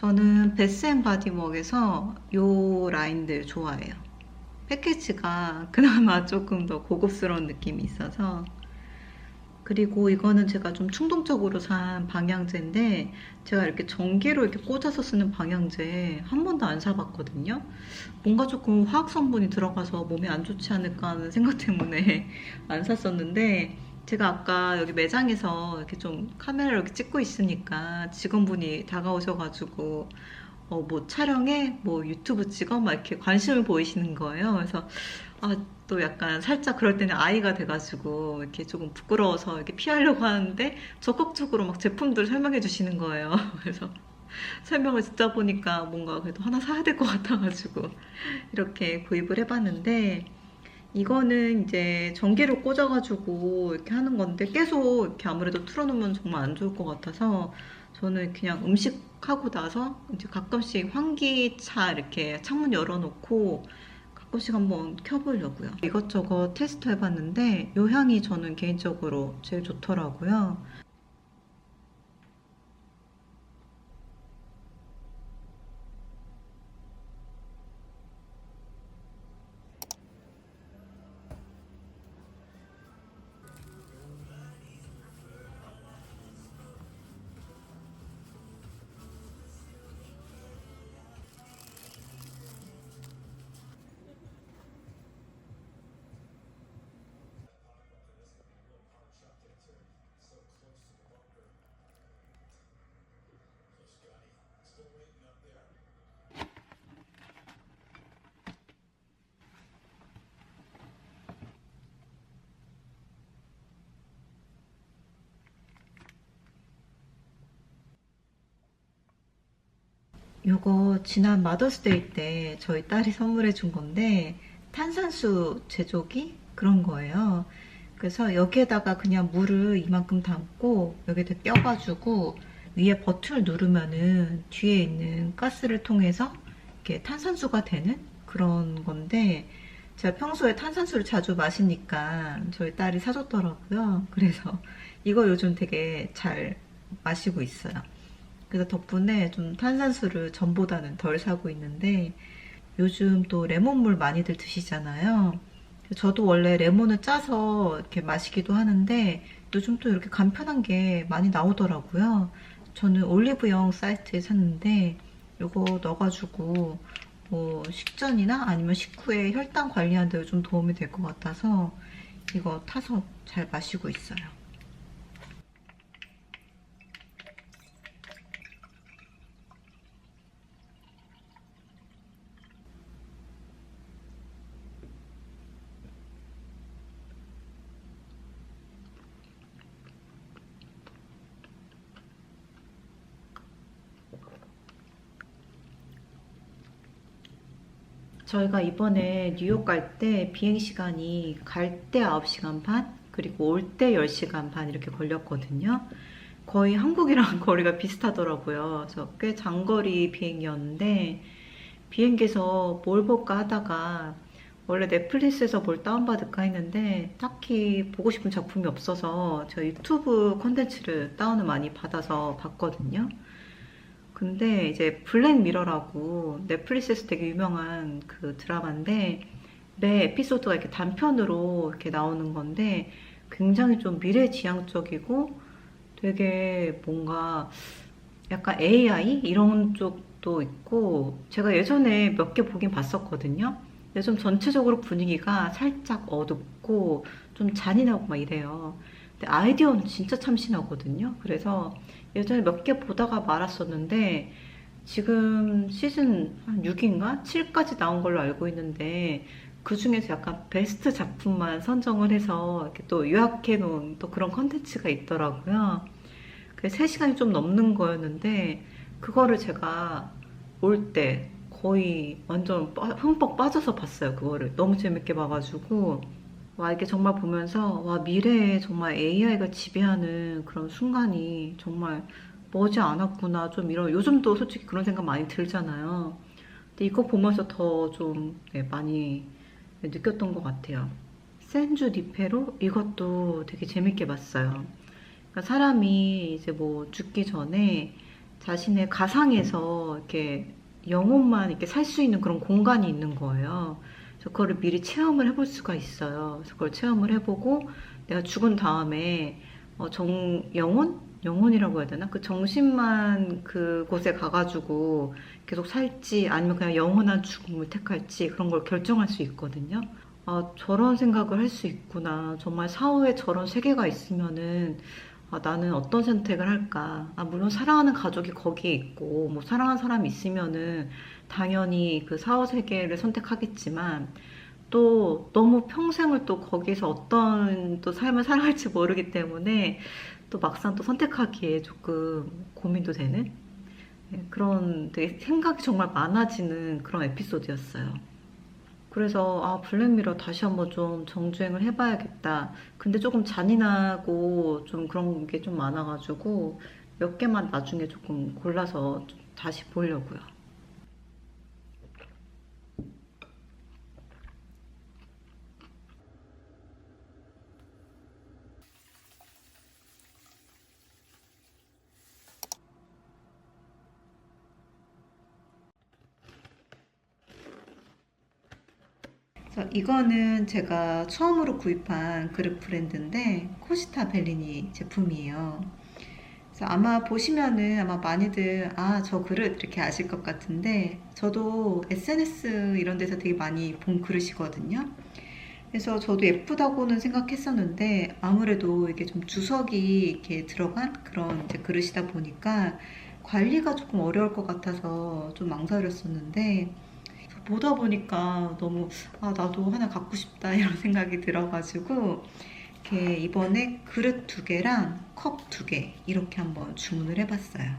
저는 베스앤 바디웍에서 요 라인들 좋아해요. 패키지가 그나마 조금 더 고급스러운 느낌이 있어서 그리고 이거는 제가 좀 충동적으로 산 방향제인데 제가 이렇게 전기로 이렇게 꽂아서 쓰는 방향제 한 번도 안 사봤거든요. 뭔가 조금 화학 성분이 들어가서 몸에 안 좋지 않을까 하는 생각 때문에 안 샀었는데 제가 아까 여기 매장에서 이렇게 좀 카메라로 이렇게 찍고 있으니까 직원분이 다가오셔가지고 어, 뭐 촬영해? 뭐 유튜브 찍어? 막 이렇게 관심을 보이시는 거예요. 그래서 아, 또 약간 살짝 그럴 때는 아이가 돼가지고 이렇게 조금 부끄러워서 이렇게 피하려고 하는데 적극적으로 막 제품들 설명해 주시는 거예요. 그래서 설명을 듣다 보니까 뭔가 그래도 하나 사야 될 것 같아가지고 이렇게 구입을 해봤는데 이거는 이제 전기로 꽂아가지고 이렇게 하는 건데 계속 이렇게 아무래도 틀어놓으면 정말 안 좋을 것 같아서 저는 그냥 음식 하고 나서 이제 가끔씩 환기차 이렇게 창문 열어놓고 가끔씩 한번 켜보려고요. 이것저것 테스트 해봤는데 이 향이 저는 개인적으로 제일 좋더라고요. 요거 지난 마더스데이 때 저희 딸이 선물해 준 건데 탄산수 제조기 그런 거예요. 그래서 여기에다가 그냥 물을 이만큼 담고 여기다 껴가지고 위에 버튼을 누르면은 뒤에 있는 가스를 통해서 이렇게 탄산수가 되는 그런 건데 제가 평소에 탄산수를 자주 마시니까 저희 딸이 사줬더라고요. 그래서 이거 요즘 되게 잘 마시고 있어요. 그래서 덕분에 좀 탄산수를 전보다는 덜 사고 있는데 요즘 또 레몬물 많이들 드시잖아요. 저도 원래 레몬을 짜서 이렇게 마시기도 하는데 요즘 또 이렇게 간편한 게 많이 나오더라고요. 저는 올리브영 사이트에 샀는데 이거 넣어가지고 뭐 식전이나 아니면 식후에 혈당 관리하는 데 좀 도움이 될 것 같아서 이거 타서 잘 마시고 있어요. 저희가 이번에 뉴욕 갈 때 비행 시간이 갈 때 9시간 반, 그리고 올 때 10시간 반 이렇게 걸렸거든요. 거의 한국이랑 거리가 비슷하더라고요. 그래서 꽤 장거리 비행이었는데 비행기에서 뭘 볼까 하다가 원래 넷플릭스에서 뭘 다운받을까 했는데 딱히 보고 싶은 작품이 없어서 저 유튜브 콘텐츠를 다운을 많이 받아서 봤거든요. 근데 이제 블랙미러라고 넷플릭스에서 되게 유명한 그 드라마인데 매 에피소드가 이렇게 단편으로 이렇게 나오는 건데 굉장히 좀 미래지향적이고 되게 뭔가 약간 AI 이런 쪽도 있고 제가 예전에 몇 개 보긴 봤었거든요. 근데 좀 전체적으로 분위기가 살짝 어둡고 좀 잔인하고 막 이래요. 근데 아이디어는 진짜 참신하거든요. 그래서 예전에 몇 개 보다가 말았었는데 지금 시즌 한 6인가 7까지 나온 걸로 알고 있는데 그 중에서 약간 베스트 작품만 선정을 해서 이렇게 또 요약해 놓은 또 그런 컨텐츠가 있더라고요. 그 3시간이 좀 넘는 거였는데 그거를 제가 올 때 거의 완전 빠- 흠뻑 빠져서 봤어요. 그거를 너무 재밌게 봐가지고 와 이게 정말 보면서 와 미래에 정말 AI가 지배하는 그런 순간이 정말 머지 않았구나 좀 이런 요즘도 솔직히 그런 생각 많이 들잖아요. 근데 이거 보면서 더좀 많이 느꼈던 것 같아요. 센주 니페로 이것도 되게 재밌게 봤어요. 그러니까 사람이 이제 뭐 죽기 전에 자신의 가상에서 이렇게 영혼만 이렇게 살 수 있는 그런 공간이 있는 거예요. 그거를 미리 체험을 해볼 수가 있어요. 그걸 체험을 해보고 내가 죽은 다음에 어, 정 영혼 영혼이라고 해야 되나? 그 정신만 그곳에 가가지고 계속 살지 아니면 그냥 영원한 죽음을 택할지 그런 걸 결정할 수 있거든요. 아, 저런 생각을 할 수 있구나. 정말 사후에 저런 세계가 있으면은 아, 나는 어떤 선택을 할까? 아, 물론 사랑하는 가족이 거기에 있고, 뭐 사랑하는 사람이 있으면은 당연히 그 사후 세계를 선택하겠지만, 또 너무 평생을 또 거기서 어떤 또 삶을 살아갈지 모르기 때문에 또 막상 또 선택하기에 조금 고민도 되는 네, 그런 되게 생각이 정말 많아지는 그런 에피소드였어요. 그래서 아 블랙미러 다시 한번 좀 정주행을 해봐야겠다. 근데 조금 잔인하고 좀 그런 게 좀 많아가지고 몇 개만 나중에 조금 골라서 좀 다시 보려고요. 그래서 이거는 제가 처음으로 구입한 그릇 브랜드인데 코시타 벨리니 제품이에요. 그래서 아마 보시면은 아마 많이들 아, 저 그릇 이렇게 아실 것 같은데 저도 SNS 이런 데서 되게 많이 본 그릇이거든요. 그래서 저도 예쁘다고는 생각했었는데 아무래도 이게 좀 주석이 이렇게 들어간 그런 그릇이다 보니까 관리가 조금 어려울 것 같아서 좀 망설였었는데 보다 보니까 너무 아 나도 하나 갖고 싶다 이런 생각이 들어가지고 이렇게 이번에 그릇 두 개랑 컵 두 개 이렇게 한번 주문을 해봤어요.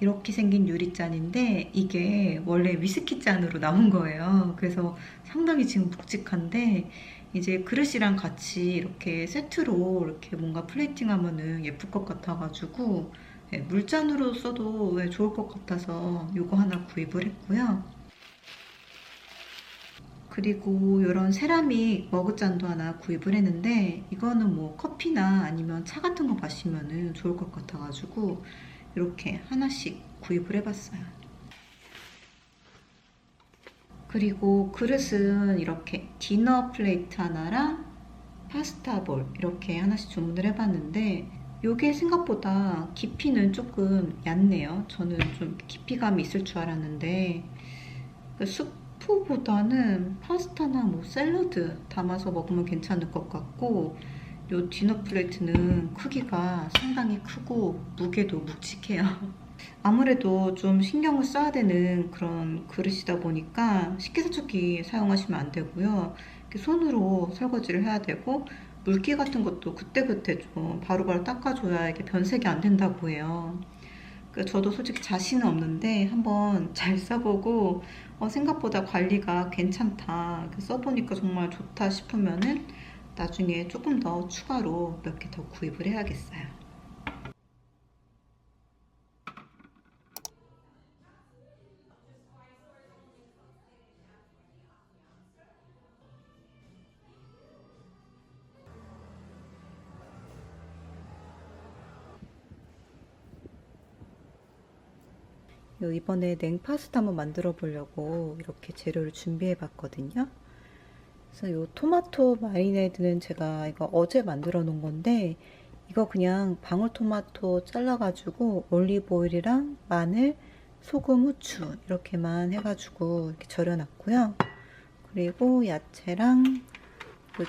이렇게 생긴 유리잔인데 이게 원래 위스키 잔으로 나온 거예요. 그래서 상당히 지금 묵직한데 이제 그릇이랑 같이 이렇게 세트로 이렇게 뭔가 플레이팅 하면은 예쁠 것 같아가지고 네, 물잔으로 써도 왜 좋을 것 같아서 이거 하나 구입을 했고요. 그리고 이런 세라믹 머그잔도 하나 구입을 했는데 이거는 뭐 커피나 아니면 차 같은 거 마시면 좋을 것 같아가지고 이렇게 하나씩 구입을 해봤어요. 그리고 그릇은 이렇게 디너 플레이트 하나랑 파스타 볼 이렇게 하나씩 주문을 해봤는데 이게 생각보다 깊이는 조금 얕네요. 저는 좀 깊이감이 있을 줄 알았는데 그 수프보다는 파스타나 뭐 샐러드 담아서 먹으면 괜찮을 것 같고 이 디너 플레이트는 크기가 상당히 크고 무게도 묵직해요. 아무래도 좀 신경을 써야 되는 그런 그릇이다 보니까 식기세척기 사용하시면 안 되고요. 손으로 설거지를 해야 되고 물기 같은 것도 그때그때 좀 바로바로 닦아줘야 이게 변색이 안 된다고 해요. 그 저도 솔직히 자신은 없는데 한번 잘 써보고 어, 생각보다 관리가 괜찮다 써보니까 정말 좋다 싶으면은 나중에 조금 더 추가로 몇 개 더 구입을 해야겠어요. 요 이번에 냉파스타 한번 만들어 보려고 이렇게 재료를 준비해 봤거든요. 그래서 요 토마토 마리네드는 제가 이거 어제 만들어 놓은 건데 이거 그냥 방울토마토 잘라가지고 올리브 오일이랑 마늘, 소금, 후추 이렇게만 해가지고 이렇게 절여놨고요. 그리고 야채랑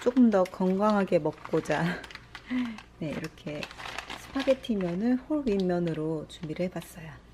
조금 더 건강하게 먹고자 네 이렇게 스파게티 면을 홀 윗면으로 준비를 해봤어요.